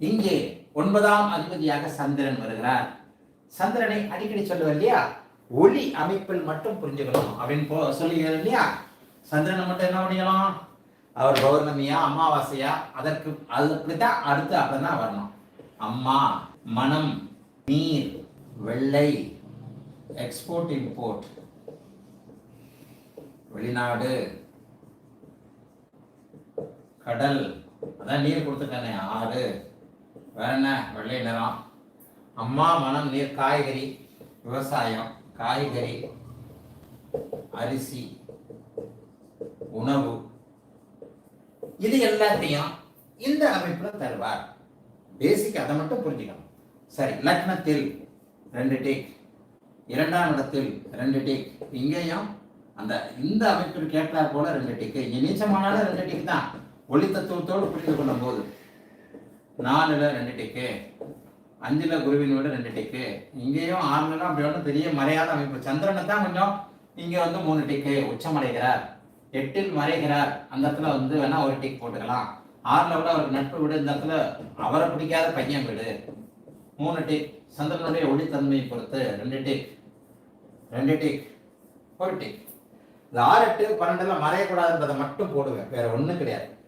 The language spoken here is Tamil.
இங்கே ஒன்பதாம் அதிபதியாக சந்திரன் வருகிறார். சந்திரனை அடிக்கடி சொல்லுவேன் இல்லையா? ஒளி அமைப்பில் மட்டும் புரிஞ்சுக்கணும் அப்படின்னு போ சொல்லுகிறேன் இல்லையா? சந்திரனை மட்டும் என்ன பண்ணிக்கலாம் அவர் பௌர்ணமியா அமாவாசையா அதற்கு அது அப்படித்தான் அடுத்து அப்படிதான் வரணும். அம்மா மனம் நீர் வெள்ளை எக்ஸ்போர்ட் இம்போர்ட் வெளிநாடு கடல் அதான் நீர் கொடுத்துருக்கானே ஆறு வேற என்ன? வெள்ளை நிறம். அம்மா மனம் நீர் காய்கறி விவசாயம் காய்கறி அரிசி உணவு. இது எல்லாத்தையும் இந்த அமைப்புல தருவார். பேசிக் அதை மட்டும் புரிஞ்சுக்கணும். சரி லக்னத்தில் ரெண்டு டேக் இரண்டாம் இடத்தில் ரெண்டு டேக் இங்கேயும் அந்த இந்த அமைப்பில் கேட்டார் போல ரெண்டு டேக்கு இங்கே நீச்சமானாலும் ரெண்டு டேக் தான். ஒளி தத்துவத்தோடு புரிந்து கொள்ளும் போது நாலுல ரெண்டு டிக்கு அஞ்சுல குருவின் வீடு ரெண்டு டிக்கு. இங்கேயும் ஆறுலாம் அப்படி ஒன்றும் பெரிய மறையாத அமைப்பு. சந்திரனை தான் கொஞ்சம் இங்க வந்து மூணு டிக்கு உச்சமடைகிறார். எட்டில் மறைகிறார். அந்த இடத்துல வந்து வேணா ஒரு டிக் போட்டுக்கலாம். ஆறுல விட அவருக்கு நட்பு வீடு. இந்த இடத்துல அவரை பிடிக்காத பையன் வீடு. மூணு டிக். சந்திரனுடைய ஒளித்தன்மையை பொறுத்து ரெண்டு டிக். ரெண்டு டிக். ஒரு டிக். இந்த ஆறு எட்டு பன்னெண்டுல மறையக்கூடாதுன்றதை மட்டும் போடுவேன். வேற ஒண்ணும் கிடையாது.